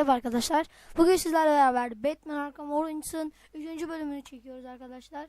Merhaba arkadaşlar. Bugün sizlerle beraber Batman Arkham Origins'ın 3. bölümünü çekiyoruz arkadaşlar.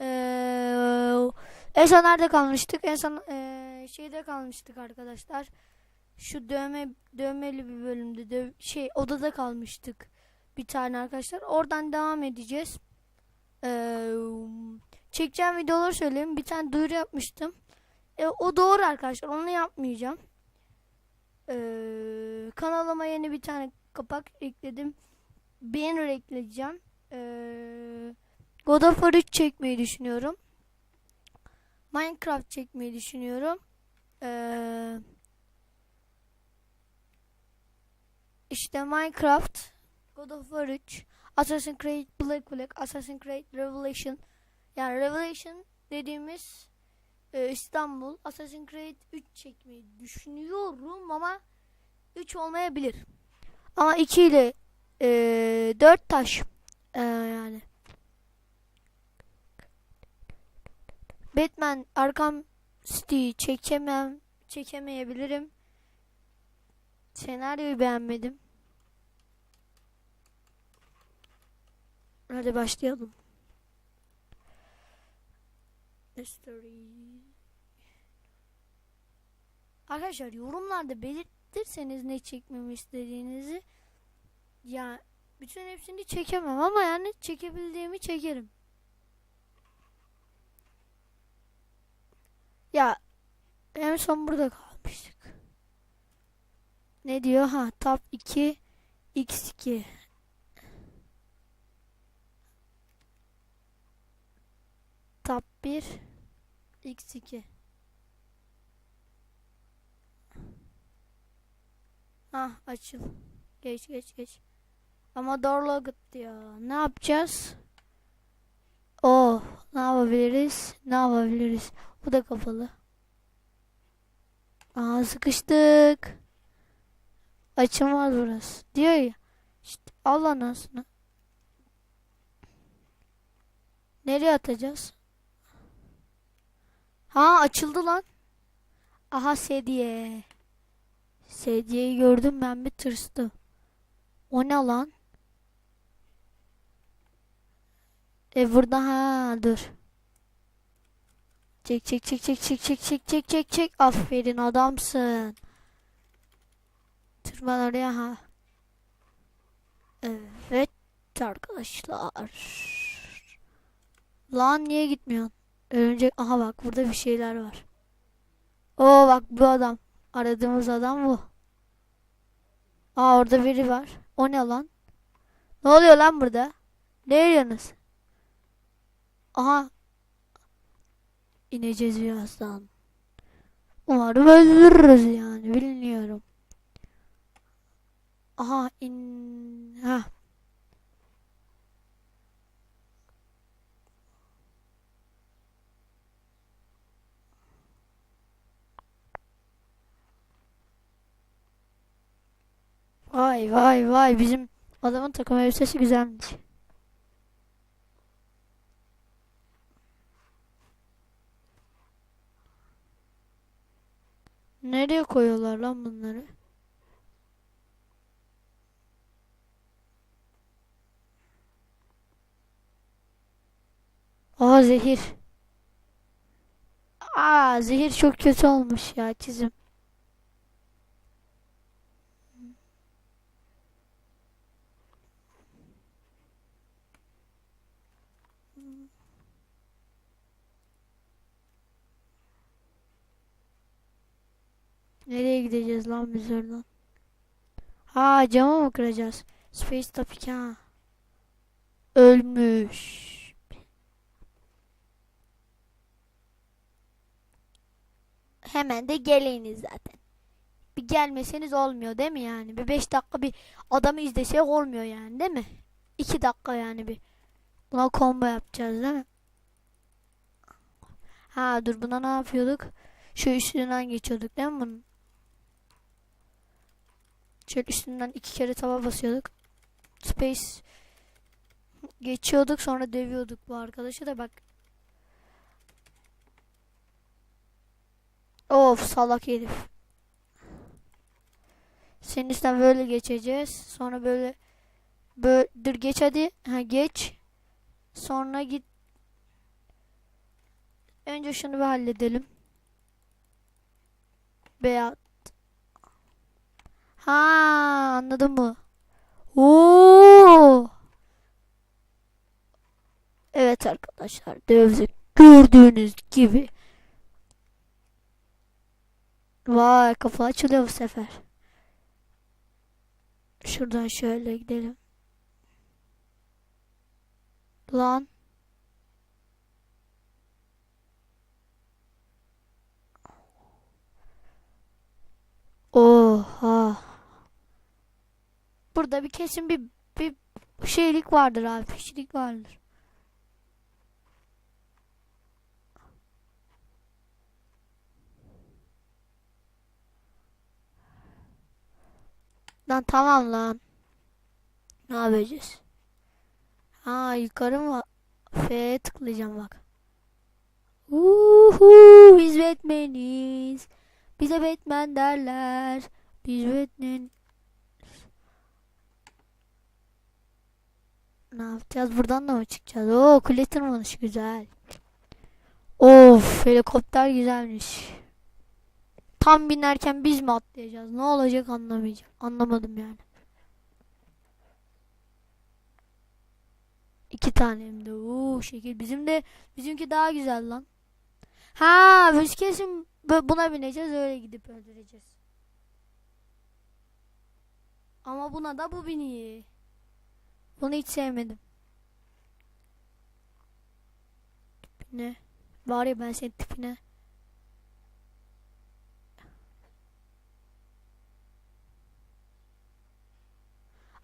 Ee, en son nerede kalmıştık? En son ee, şeyde kalmıştık arkadaşlar. Şu dövme dövmeli bir bölümde döv, şey odada kalmıştık. Bir tane arkadaşlar. Oradan devam edeceğiz. Ee, çekeceğim videoları söyleyeyim. Bir tane duyuru yapmıştım. E, o doğru arkadaşlar. Onu yapmayacağım. Ee, kanalıma yeni bir tane kapak ekledim. Banner ekleyeceğim. Ee, God of War 3 çekmeyi düşünüyorum. Minecraft çekmeyi düşünüyorum. Ee, işte Minecraft, God of War 3, Assassin's Creed Black Flag, Assassin's Creed Revelation. Yani Revelation dediğimiz e, İstanbul Assassin's Creed 3 çekmeyi düşünüyorum ama 3 olmayabilir. Ama 2 ile e, 4 taş e, yani. Batman Arkham City çekemem çekemeyebilirim. Senaryoyu beğenmedim. Hadi başlayalım. History. Arkadaşlar yorumlarda belirtirseniz ne çekmemi istediğinizi ya bütün hepsini çekemem ama yani çekebildiğimi çekerim. Ya en son burada kalmıştık. Ne diyor? Ha tab 2 x2 tab 1 x2 Ah açıl. Geç geç geç. Ama Dorlogut diyor. Ne yapacağız? Oh, ne yapabiliriz? Ne yapabiliriz? Bu da kapalı. Aa sıkıştık. Açılmaz burası. Diyor ya. İşte al anasını. Nereye atacağız? Ha açıldı lan. Aha sedye. Sedyeyi gördüm ben bir tırstım. O ne lan? E burada ha dur. Çek çek çek çek çek çek çek çek çek çek. Aferin adamsın. Tırman oraya ha. Evet arkadaşlar. Lan niye gitmiyorsun? Örümcek aha bak burada bir şeyler var. Oo bak bu adam. Aradığımız adam bu. Aa orada biri var. O ne lan? Ne oluyor lan burada? Ne arıyorsunuz? Aha. İneceğiz birazdan. Umarım öldürürüz yani. Bilmiyorum. Aha in... Ha. Vay vay vay bizim adamın takım elbisesi güzelmiş. Nereye koyuyorlar lan bunları? Aa zehir. Aa zehir çok kötü olmuş ya çizim. Nereye gideceğiz lan biz oradan? Ha camı mı kıracağız? Space ki ha. Ölmüş. Hemen de geleyiniz zaten. Bir gelmeseniz olmuyor değil mi yani? Bir 5 dakika bir adamı izlesek olmuyor yani değil mi? 2 dakika yani bir. Buna combo yapacağız değil mi? Ha dur buna ne yapıyorduk? Şu üstünden geçiyorduk değil mi bunun? Şöyle üstünden iki kere tava basıyorduk. Space geçiyorduk sonra dövüyorduk bu arkadaşı da bak. Of salak herif. Senin üstten böyle geçeceğiz. Sonra böyle böyle dur geç hadi. Ha geç. Sonra git. Önce şunu bir halledelim. Beyaz. Ha anladın mı? Oo. Evet arkadaşlar dövizü gördüğünüz gibi. Vay kafa açılıyor bu sefer. Şuradan şöyle gidelim. Lan. Oha. Burada bir kesin bir bir şeylik vardır abi. Pişlik vardır. Lan tamam lan. Ne yapacağız? Ha yukarı mı? F'ye tıklayacağım bak. Uhu biz Batman'iz. Bize Batman derler. Biz Batman. Ne yapacağız? Buradan da mı çıkacağız? Oo kule tırmanışı güzel. Of helikopter güzelmiş. Tam binerken biz mi atlayacağız? Ne olacak anlamayacağım. Anlamadım yani. İki tane hem de. Oo şekil. Bizim de bizimki daha güzel lan. Ha biz kesin bu- buna bineceğiz öyle gidip öldüreceğiz. Ama buna da bu biniyor. Bunu hiç sevmedim. Tipine. Var ya ben senin tipine.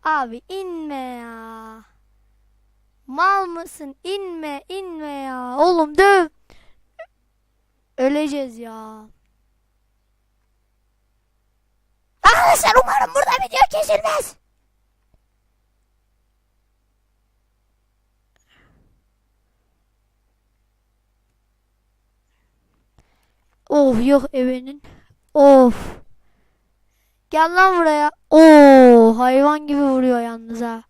Abi inme ya. Mal mısın? İnme, inme ya. Oğlum döv. Öleceğiz ya. Arkadaşlar umarım burada video kesilmez. Of yok evenin. Of. Gel lan buraya. Oo hayvan gibi vuruyor yalnız ha.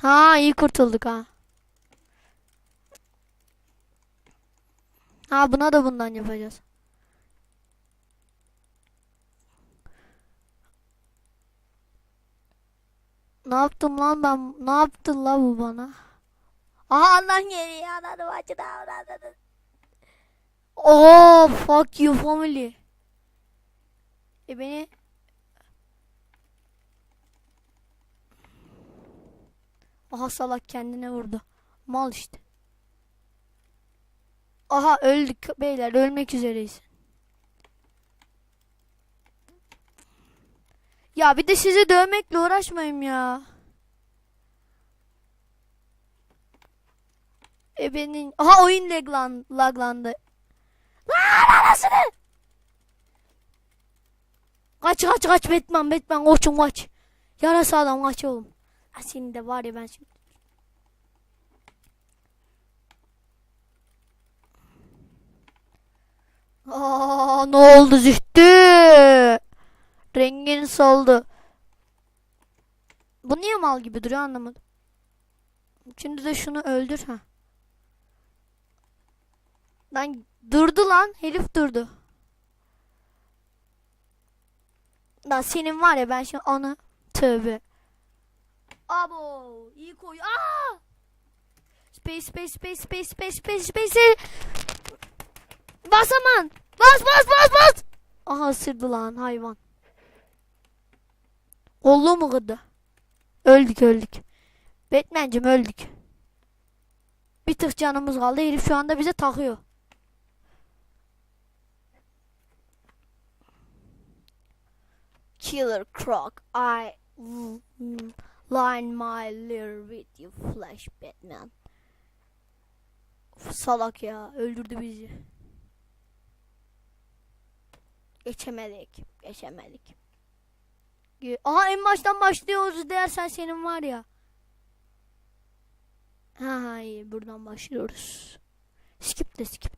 Ha iyi kurtulduk ha. Ha buna da bundan yapacağız. Ne yaptım lan ben? Ne yaptın lan bu bana? Aha lan geliyor anladım acıdı anladım. Oh fuck you family. E beni Aha salak kendine vurdu. Mal işte. Aha öldük beyler ölmek üzereyiz. Ya bir de sizi dövmekle uğraşmayayım ya. E benim aha oyun laglan laglandı. Lan anasını. Kaç kaç kaç Batman Batman koçum kaç. Yarası adam kaç oğlum. Ha senin de var ya ben şimdi. Aa ne oldu Zühtü? Rengin soldu. Bu niye mal gibi duruyor anlamadım. Şimdi de şunu öldür ha. Lan durdu lan. Herif durdu. Lan senin var ya ben şimdi onu tövbe. Abo iyi koy. Aa! Space space space space space space space. Bas aman. Bas bas bas bas. Aha ısırdı lan hayvan. Oldu mu kıdı? Öldük öldük. Batman'cim öldük. Bir tık canımız kaldı. Herif şu anda bize takıyor. Killer Croc, I line my lyre with you flash Batman. Of, salak ya öldürdü bizi. Geçemedik. Geçemedik. Ge- Aha en baştan başlıyoruz dersen senin var ya. Ha hayır buradan başlıyoruz. Skip de skip.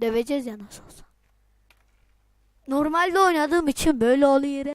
Döveceğiz ya nasıl olsa. Normalde oynadığım için böyle oluyor.